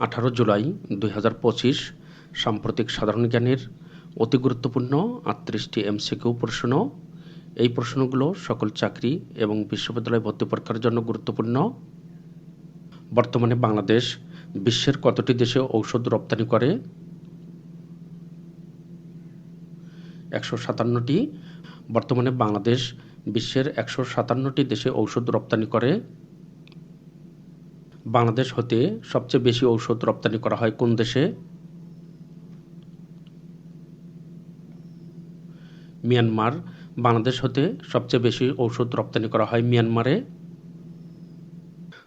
আঠারো জুলাই দুই হাজার পঁচিশ সাম্প্রতিক সাধারণ জ্ঞানের অতি গুরুত্বপূর্ণ আটত্রিশটি এমসিকিউ প্রশ্ন। এই প্রশ্নগুলো সকল চাকরি এবং বিশ্ববিদ্যালয় ভর্তি পরীক্ষার জন্য গুরুত্বপূর্ণ। বর্তমানে বাংলাদেশ বিশ্বের কতটি দেশে ঔষধ রপ্তানি করে? একশো সাতান্নটি। বর্তমানে বাংলাদেশ বিশ্বের একশো সাতান্নটি দেশে ঔষধ রপ্তানি করে। বাংলাদেশ হতে সবচেয়ে বেশি ঔষধ রপ্তানি করা হয় কোন দেশে? মিয়ানমার। বাংলাদেশ হতে সবচেয়ে বেশি ঔষধ রপ্তানি করা হয় মিয়ানমারে।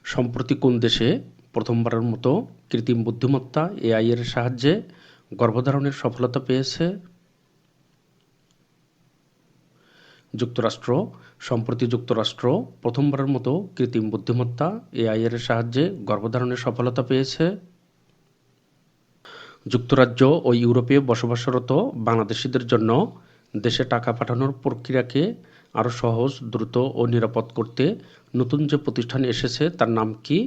সম্প্রতি কোন দেশে প্রথমবারের মতো কৃত্রিম বুদ্ধিমত্তা এআই এর সাহায্যে গর্ভধারণের সফলতা পেয়েছে? যুক্তরাষ্ট্র। সম্প্রতি যুক্তরাষ্ট্র প্রথমবারের মতো কৃত্রিম বুদ্ধিমত্তা, এআই এর সাহায্যে গর্ভধারণের সফলতা পেয়েছে। যুক্তরাজ্য ও ইউরোপে বসবাসরত বাংলাদেশিদের জন্য দেশে টাকা পাঠানোর প্রক্রিয়াকে আরও সহজ, দ্রুত ও নিরাপদ করতে নতুন যে প্রতিষ্ঠান এসেছে, তার নাম কি?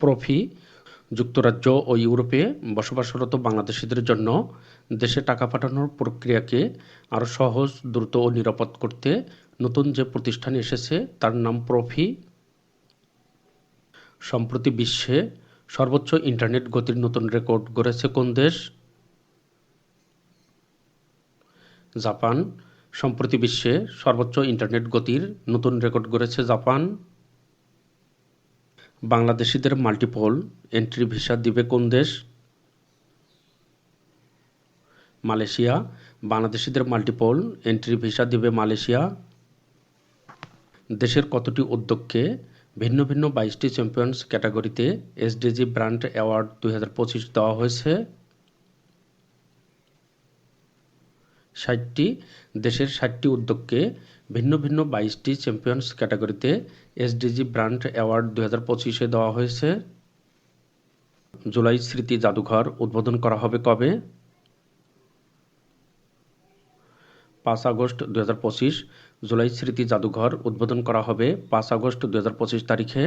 প্রফি, যুক্তরাজ্য ও ইউরোপে বসবাসরত বাংলাদেশিদের জন্য দেশে টাকা পাঠানোর প্রক্রিয়াকে আরও সহজ, দ্রুত ও নিরাপদ করতে নতুন যে প্রতিষ্ঠান এসেছে তার নাম প্রফি। সম্প্রতি বিশ্বে সর্বোচ্চ ইন্টারনেট গতির নতুন রেকর্ড গড়েছে কোন দেশ? জাপান। সম্প্রতি বিশ্বে সর্বোচ্চ ইন্টারনেট গতির নতুন রেকর্ড গড়েছে জাপান। বাংলাদেশিদের মাল্টিপল এন্ট্রি ভিসা দিবে কোন দেশ? মালয়েশিয়া, বাংলাদেশিদের মাল্টিপল এন্ট্রি ভিসা দিবে মালয়েশিয়া। দেশের কতটি উদ্যোগকে ভিন্ন ভিন্ন বাইশটি চ্যাম্পিয়ন্স ক্যাটাগরিতে এসডিজি ব্র্যান্ড অ্যাওয়ার্ড দুই হাজার পঁচিশ দেওয়া হয়েছে। ষাটটি, দেশের ষাটটি উদ্যোগকে ভিন্ন ভিন্ন বাইশটি চ্যাম্পিয়ন্স ক্যাটাগরিতে এসডিজি ব্র্যান্ড অ্যাওয়ার্ড দুই হাজার পঁচিশে দেওয়া হয়েছে। জুলাই স্মৃতি জাদুঘর উদ্বোধন করা হবে কবে? পাঁচ আগস্ট দু হাজার পঁচিশ জুলাই স্মৃতি জাদুঘর উদ্বোধন করা হবে পাঁচ আগস্ট দু হাজার পঁচিশ তারিখে।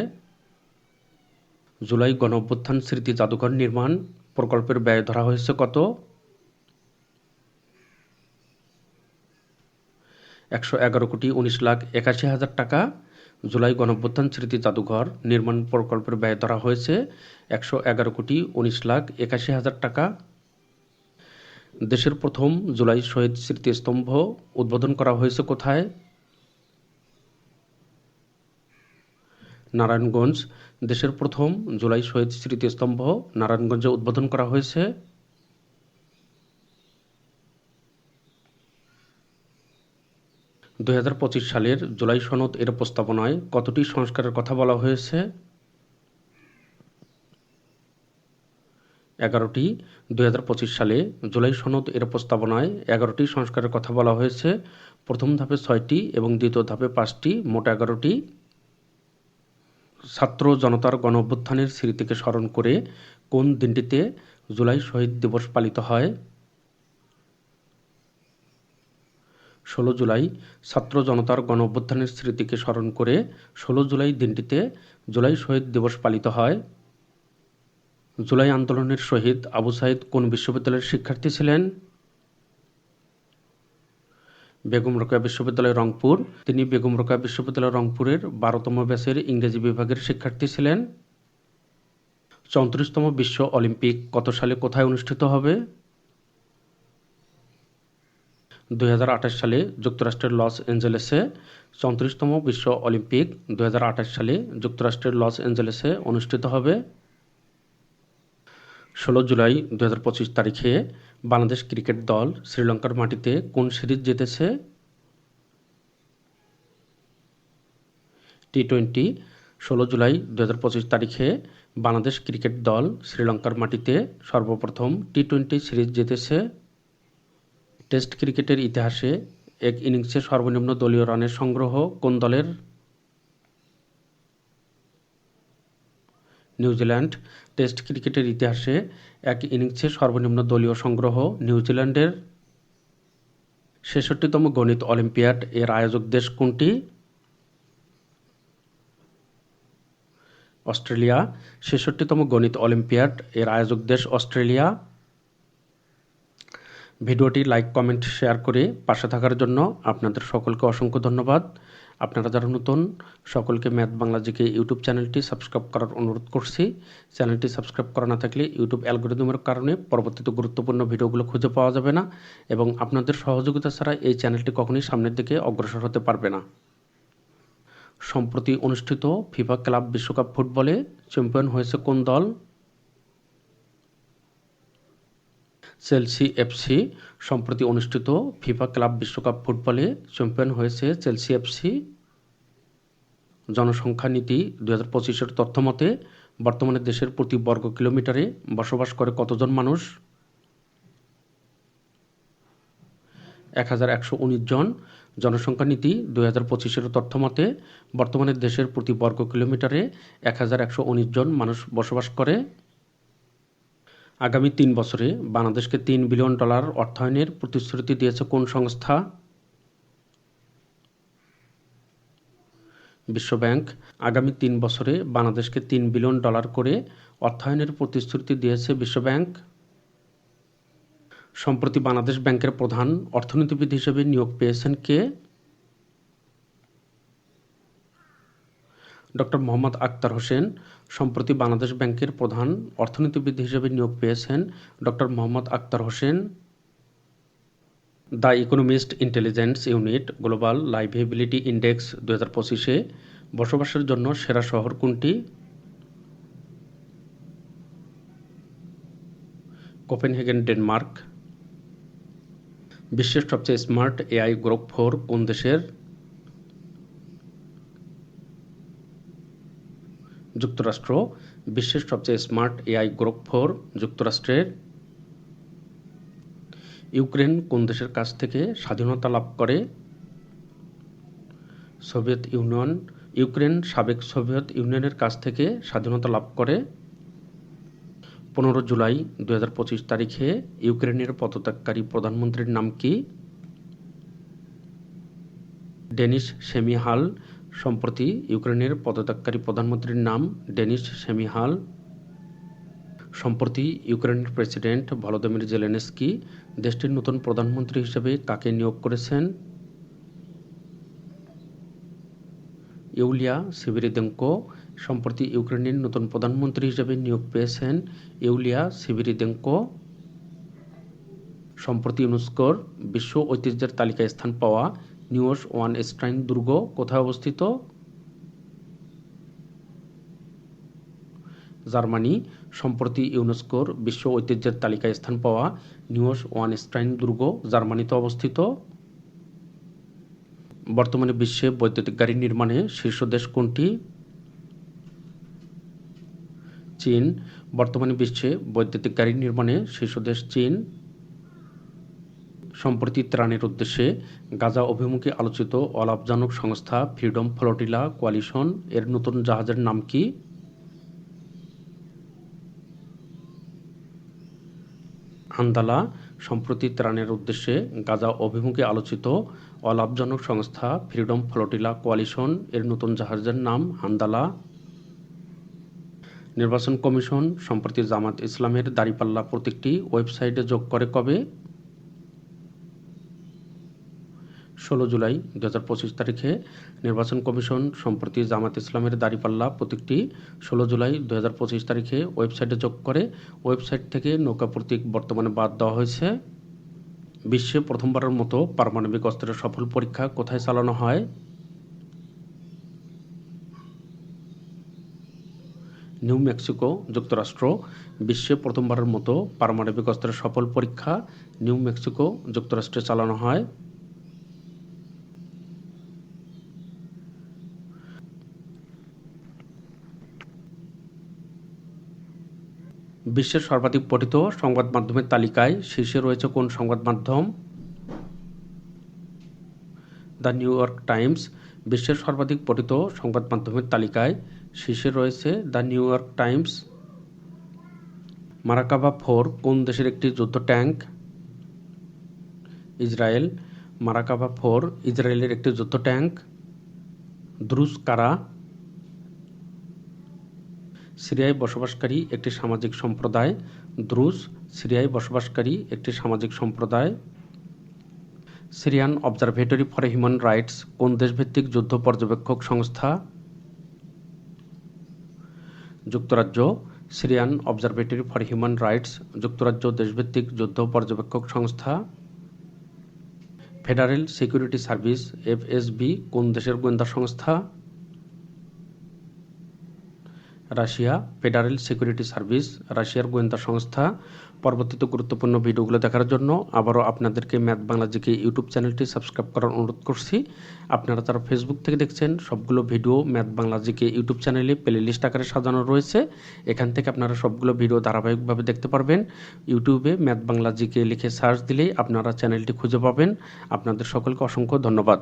জুলাই গণ অভ্যুত্থান স্মৃতি জাদুঘর নির্মাণ প্রকল্পের ব্যয় ধরা হয়েছে কত? একশো এগারো কোটি উনিশ লাখ একাশি হাজার টাকা। জুলাই গণঅভ্যুত্থান স্মৃতি জাদুঘর নির্মাণ প্রকল্পের ব্যয় ধরা হয়েছে একশো এগারো কোটি উনিশ লাখ একাশি হাজার টাকা। দেশের প্রথম জুলাই শহীদ স্মৃতিস্তম্ভ উদ্বোধন করা হয়েছে কোথায়? নারায়ণগঞ্জ। দেশের প্রথম জুলাই শহীদ স্মৃতিস্তম্ভ নারায়ণগঞ্জে উদ্বোধন করা হয়েছে। দু হাজার পঁচিশ সালের জুলাই সনদ এর প্রস্তাবনায় কতটি সংস্কারের কথা বলা হয়েছে? এগারোটি দু হাজার পঁচিশ সালে জুলাই সনদ এর প্রস্তাবনায় এগারোটি সংস্কারের কথা বলা হয়েছে। প্রথম ধাপে ছয়টি এবং দ্বিতীয় ধাপে পাঁচটি, মোট এগারোটি। ছাত্র জনতার গণ অভ্যুত্থানের স্মৃতিকে স্মরণ করে কোন দিনটিতে জুলাই শহীদ দিবস পালিত হয়? ষোলো জুলাই, ছাত্র জনতার গণ অভ্যুত্থানের স্মৃতিকে স্মরণ করে ষোলো জুলাই দিনটিতে জুলাই শহীদ দিবস পালিত হয়। জুলাই আন্দোলনের শহীদ আবু সাইদ কোন বিশ্ববিদ্যালয়ের শিক্ষার্থী ছিলেন? বেগম রোকেয়া বিশ্ববিদ্যালয়, রংপুর। তিনি বেগম রোকেয়া বিশ্ববিদ্যালয়, রংপুরের বারোতম ব্যাচের ইংরেজি বিভাগের শিক্ষার্থী ছিলেন। চৌত্রিশতম বিশ্ব অলিম্পিক কত সালে কোথায় অনুষ্ঠিত হবে? দু হাজার আঠাশ সালে যুক্তরাষ্ট্রের লস অ্যাঞ্জেলেসে চৌত্রিশতম বিশ্ব অলিম্পিক দুই হাজার আঠাশ সালে যুক্তরাষ্ট্রের লস অ্যাঞ্জেলেসে অনুষ্ঠিত হবে। ষোলো জুলাই দু হাজার পঁচিশ তারিখে বাংলাদেশ ক্রিকেট দল শ্রীলঙ্কার মাটিতে কোন সিরিজ জিতেছে? টি টোয়েন্টি ষোলো জুলাই দু হাজার পঁচিশ তারিখে বাংলাদেশ ক্রিকেট দল শ্রীলঙ্কার মাটিতে সর্বপ্রথম টি টোয়েন্টি সিরিজ জিতেছে। টেস্ট ক্রিকেটের ইতিহাসে এক ইনিংসে সর্বনিম্ন দলীয় রানের সংগ্রহ কোন দলের? নিউজিল্যান্ড টেস্ট ক্রিকেটের ইতিহাসে এক ইনিংসে সর্বনিম্ন দলীয় সংগ্রহ নিউজিল্যান্ডের ছেষট্টিতম গণিত অলিম্পিয়াড এর আয়োজক দেশ কোনটি? অস্ট্রেলিয়া, ছেষট্টিতম গণিত অলিম্পিয়াড এর আয়োজক দেশ অস্ট্রেলিয়া। ভিডিওটি লাইক, কমেন্ট, শেয়ার করে পাশে থাকার জন্য আপনাদের সকলকে অসংখ্য ধন্যবাদ। আপনারা যারা নতুন, সকলকে ম্যাথ বাংলা জিকে ইউটিউব চ্যানেলটি সাবস্ক্রাইব করার অনুরোধ করছি। চ্যানেলটি সাবস্ক্রাইব করা না থাকলে ইউটিউব অ্যালগোরিদমের কারণে পরবর্তীতে গুরুত্বপূর্ণ ভিডিওগুলো খুঁজে পাওয়া যাবে না এবং আপনাদের সহযোগিতা ছাড়া এই চ্যানেলটি কখনোই সামনের দিকে অগ্রসর হতে পারবে না। সম্প্রতি অনুষ্ঠিত ফিফা ক্লাব বিশ্বকাপ ফুটবলে চ্যাম্পিয়ন হয়েছে কোন দল? চেলসি এফসি সম্প্রতি অনুষ্ঠিত ফিফা ক্লাব বিশ্বকাপ ফুটবলে চ্যাম্পিয়ন হয়েছে চেলসি এফসি। জনসংখ্যা নীতি দু হাজার পঁচিশের তথ্য মতে, বর্তমানে দেশের প্রতি বর্গ কিলোমিটারে বসবাস করে কতজন মানুষ? এক হাজার একশো উনিশ জন। জনসংখ্যা নীতি দুই হাজার পঁচিশের তথ্য মতে, বর্তমানে দেশের প্রতি বর্গ কিলোমিটারে এক হাজার একশো উনিশ জন মানুষ বসবাস করে। আগামী তিন বছরে বাংলাদেশকে তিন বিলিয়ন ডলার অর্থায়নের প্রতিশ্রুতি দিয়েছে কোন সংস্থা? বিশ্বব্যাংক, আগামী তিন বছরে বাংলাদেশকে তিন বিলিয়ন ডলার করে অর্থায়নের প্রতিশ্রুতি দিয়েছে বিশ্বব্যাংক। সম্প্রতি বাংলাদেশ ব্যাংকের প্রধান অর্থনীতিবিদ হিসেবে নিয়োগ পেয়েছেন কে? ডক্টর মোহাম্মদ আক্তার হোসেন সম্প্রতি বাংলাদেশ ব্যাংকের প্রধান অর্থনীতিবিদ হিসেবে নিয়োগ পেয়েছেন doctor Mohammad Akhtar Hossain. The Economist Intelligence Unit global liveability index দু হাজার পঁচিশে বসবাসের জন্য সেরা শহর কোনটি? Copenhagen, Denmark. বিশ্বের সবচেয়ে স্মার্ট এআই গ্রুপ ফোর কোন দেশের? যুক্তরাষ্ট্র, বিশ্বের সবচেয়ে স্মার্ট এআই গ্রুপ ফোর যুক্তরাষ্ট্রের। ইউক্রেন কোন দেশের কাছ থেকে স্বাধীনতা লাভ করে? সোভিয়েত ইউনিয়ন, ইউক্রেন সাবেক সোভিয়েত ইউনিয়নের কাছ থেকে স্বাধীনতা লাভ করে? পনেরো জুলাই দুহাজার পঁচিশ তারিখে ইউক্রেনের পদত্যাগকারী প্রধানমন্ত্রীর নাম কি? ডেনিস সেমিহাল সম্প্রতি ইউক্রেনের পদত্যাগকারী প্রধানমন্ত্রীর নাম ডেনিস সেমিহাল। সম্প্রতি ইউক্রেনের প্রেসিডেন্ট ভলোদিমির জেলেনস্কি দেশটির নতুন প্রধানমন্ত্রী হিসেবে কাকে নিয়োগ করেছেন। ইউলিয়া সিভিরিদেঙ্কো সম্প্রতি ইউক্রেনের নতুন প্রধানমন্ত্রী হিসেবে নিয়োগ পেয়েছেন ইউলিয়া সিভিরিদেঙ্কো সম্প্রতি ইউনেস্কোর বিশ্ব ঐতিহ্যের তালিকায় স্থান পাওয়া নিউস ওয়ান স্ট্রাইন দুর্গ কোথায় অবস্থিত? জার্মানি। সম্প্রতি ইউনেস্কোর বিশ্ব ঐতিহ্যের তালিকায় স্থান পাওয়া নিউস ওয়ান স্ট্রাইন দুর্গ জার্মানিতে অবস্থিত। বর্তমানে বিশ্বে বৈদ্যুতিক গাড়ি নির্মাণে শীর্ষ দেশ কোনটি? চীন। বর্তমানে বিশ্বে বৈদ্যুতিক গাড়ি নির্মাণে শীর্ষ দেশ চীন। সম্প্রতি ত্রাণের উদ্দেশ্যে গাজা অভিমুখে আলোচিত অলাভজনক সংস্থা ফ্রিডম ফ্লোটিলা কোয়ালিশন এর নতুন জাহাজের নাম কি? আন্দালা, সম্প্রতি ত্রাণের উদ্দেশ্যে গাজা অভিমুখে আলোচিত অলাভজনক সংস্থা ফ্রিডম ফ্লোটিলা কোয়ালিশন এর নতুন জাহাজের নাম হান্দালা নির্বাচন কমিশন সম্প্রতি জামাত ইসলামের দাড়িপাল্লা প্রতীকটি ওয়েবসাইটে যোগ করে কবে? ষোলো জুলাই দু হাজার পঁচিশ তারিখে নির্বাচন কমিশন সম্প্রতি জামাত ইসলামের দাঁড়িপাল্লা প্রতীকটি ষোলো জুলাই দু হাজার পঁচিশ তারিখে ওয়েবসাইটে যোগ করে ওয়েবসাইট থেকে নৌকা প্রতীক বর্তমানে বাদ দেওয়া হয়েছে। বিশ্বে প্রথমবারের মতো পারমাণবিক অস্ত্রের সফল পরীক্ষা কোথায় চালানো হয়? নিউ মেক্সিকো যুক্তরাষ্ট্র, বিশ্বে প্রথমবারের মতো পারমাণবিক অস্ত্রের সফল পরীক্ষা নিউ মেক্সিকো যুক্তরাষ্ট্রে চালানো হয়। বিশ্বের সর্বাধিক পঠিত সংবাদ মাধ্যমের তালিকায় শীর্ষে রয়েছে কোন সংবাদ মাধ্যম? দ্য নিউ ইয়র্ক টাইমস, বিশ্বের সর্বাধিক পঠিত সংবাদ মাধ্যমের তালিকায় শীর্ষে রয়েছে the New York Times, Merkava four, কোন দেশের একটি যুদ্ধ ট্যাঙ্ক? ইসরায়েল, মারাকাভা ফোর, ইসরায়েলের একটি যুদ্ধ ট্যাঙ্ক। দ্রুস কারা? সিরিয়ায় বসবাসকারী একটি সামাজিক সম্প্রদায়। দ্রুজ, সিরিয়ায় বসবাসকারী একটি সামাজিক সম্প্রদায়। Syrian Observatory for Human Rights কোন দেশভিত্তিক যুদ্ধ পর্যবেক্ষক সংস্থা? যুক্তরাজ্য, Syrian Observatory for Human Rights যুক্তরাজ্য দেশভিত্তিক যুদ্ধ পর্যবেক্ষক সংস্থা। ফেডারেল সিকিউরিটি সার্ভিস, এফএসবি কোন দেশের গোয়েন্দা সংস্থা? রাশিয়া ফেডারেল সিকিউরিটি সার্ভিস, রাশিয়ার গোয়েন্দা সংস্থা। পরবর্তীতে গুরুত্বপূর্ণ ভিডিওগুলো দেখার জন্য আবারও আপনাদেরকে ম্যাথ বাংলা জিকে ইউটিউব চ্যানেলটি সাবস্ক্রাইব করার অনুরোধ করছি। আপনারা যারা ফেসবুক থেকে দেখছেন, সবগুলো video math Bangla GK YouTube চ্যানেলে প্লে লিস্ট আকারে সাজানো রয়েছে। এখান থেকে আপনারা সবগুলো ভিডিও ধারাবাহিকভাবে দেখতে পারবেন। ইউটিউবে ম্যাথ বাংলা জিকে লিখে সার্চ দিলেই আপনারা চ্যানেলটি খুঁজে পাবেন। আপনাদের সকলকে অসংখ্য ধন্যবাদ।